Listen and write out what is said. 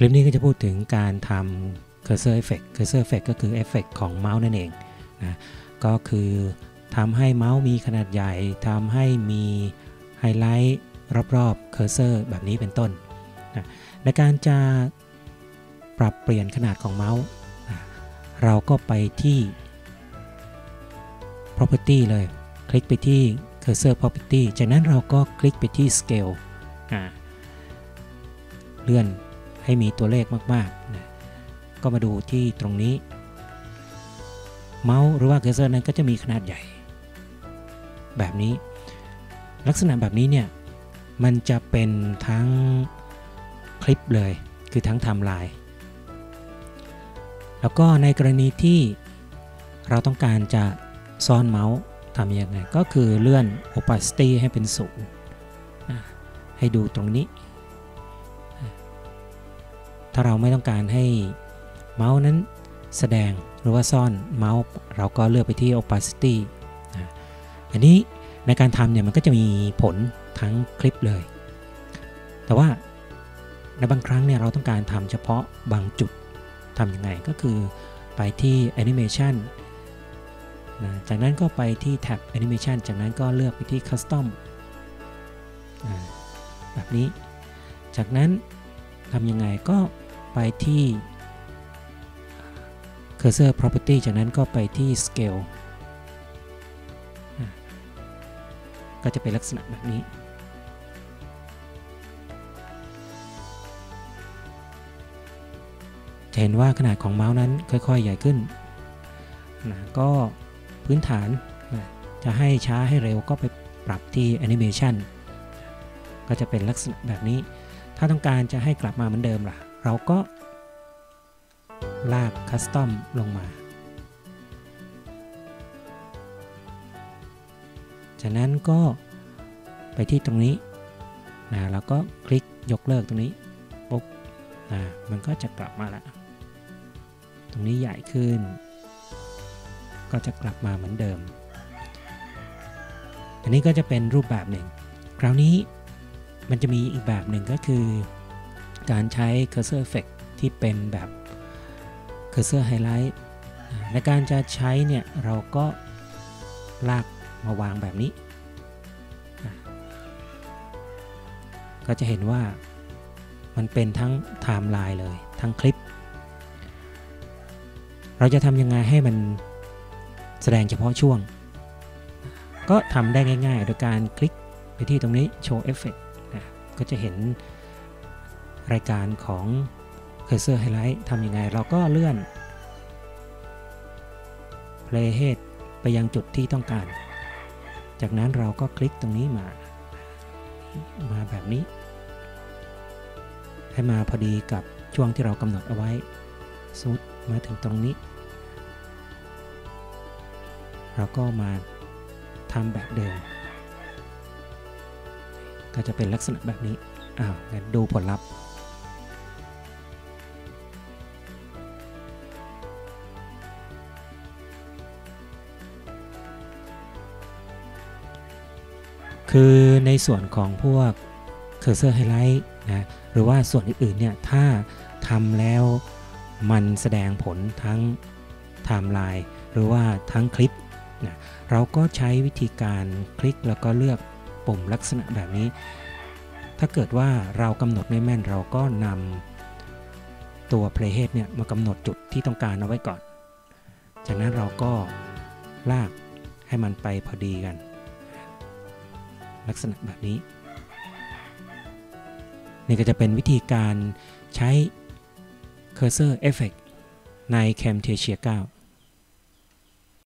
คลิปนี้ก็จะพูดถึงการทำ cursor effect cursor effect ก็คือเอฟเฟกของเมาส์นั่นเองนะก็คือทำให้เมาส์มีขนาดใหญ่ทำให้มีไฮไลท์รอบๆ cursor แบบนี้เป็นต้นนะในการจะปรับเปลี่ยนขนาดของเมาส์นะเราก็ไปที่ property เลย คลิกไปที่ cursor property จากนั้นเราก็คลิกไปที่ scale อ่าเลื่อน ให้มีตัวเลขมากๆนะก็มาดูที่ตรงนี้ เมาส์หรือว่า cursor นั้นก็จะมีขนาดใหญ่ แบบนี้ ลักษณะแบบนี้เนี่ย มันจะเป็นทั้งคลิปเลย คือทั้งไทม์ไลน์แล้วก็ในกรณีที่เราต้องการจะซ่อนเมาส์ทำยังไง ก็คือเลื่อน opacity ให้เป็นศูนย์ให้ดูตรงนี้ ถ้าเราไม่ต้องการให้เมาส์นั้นแสดงหรือว่าซ่อนเมาส์เราก็เลือกไปที่ opacity อันนี้ในการทำเนี่ยมันก็จะมีผลทั้งคลิปเลย แต่ว่าในบางครั้งเนี่ยเราต้องการทำเฉพาะบางจุดทำยังไงก็คือไปที่ animation นะจากนั้นก็ไปที่แท็บ animation จากนั้นก็เลือกไปที่ custom แบบนี้ จากนั้นทำยังไงก็ ไปที่ cursor property จากนั้นก็ไปที่ scale ก็จะเป็นลักษณะแบบนี้ จะเห็นว่าขนาดของเมาส์นั้นค่อยๆ ใหญ่ขึ้นนะก็พื้นฐานนะจะให้ช้าให้เร็วก็ไปปรับที่ Animation ก็จะเป็นลักษณะแบบนี้ ถ้าต้องการจะให้กลับมาเหมือนเดิมล่ะ เราก็ลาก Custom ลงมา จากนั้นก็ไปที่ตรงนี้นะแล้วก็คลิกยกเลิกตรงนี้ปุ๊บนะมันก็จะกลับมาล้วตรงนี้ใหญ่ขึ้น ก็จะกลับมาเหมือนเดิม อันนี้ก็จะเป็นรูปแบบหนึ่ง คราวนี้มันจะมีอีกแบบหนึ่งก็คือ การใช้ cursor effect ที่เป็นแบบ cursor highlight ในการจะใช้เนี่ยเราก็ลากมาวางแบบนี้ ก็จะเห็นว่ามันเป็นทั้งไทม์ไลน์เลย ทั้งคลิป เราจะทำยังไงให้มันแสดงเฉพาะช่วง ก็ทำได้ง่ายๆ โดยการคลิกไปที่ตรงนี้ Show Effect นะก็จะเห็น รายการของ Cursor Highlight ทำยังไง เราก็เลื่อน Playhead ไปยังจุดที่ต้องการ จากนั้นเราก็คลิกตรงนี้มา มาแบบนี้ ให้มาพอดีกับช่วงที่เรากำหนดเอาไว้สุดมาถึงตรงนี้ เราก็มาทำแบบเดิม ก็จะเป็นลักษณะแบบนี้ อ้าวงั้นดูผลลัพธ์ คือในส่วนของพวก Cursor Highlight นะหรือว่าส่วนอื่นๆเนี่ยถ้าทำแล้วมันแสดงผลทั้งไทม์ไลน์หรือว่าทั้งคลิปนะเราก็ใช้วิธีการคลิกแล้วก็เลือกปุ่มลักษณะแบบนี้ ถ้าเกิดว่าเรากำหนดไม่แม่นเราก็นำตัว Playhead เนี่ยมากำหนดจุดที่ต้องการเอาไว้ก่อน จากนั้นเราก็ลากให้มันไปพอดีกัน ลักษณะแบบนี้ นี่ก็จะเป็นวิธีการใช้เคอร์เซอร์เอฟเฟกใน Camtasia 9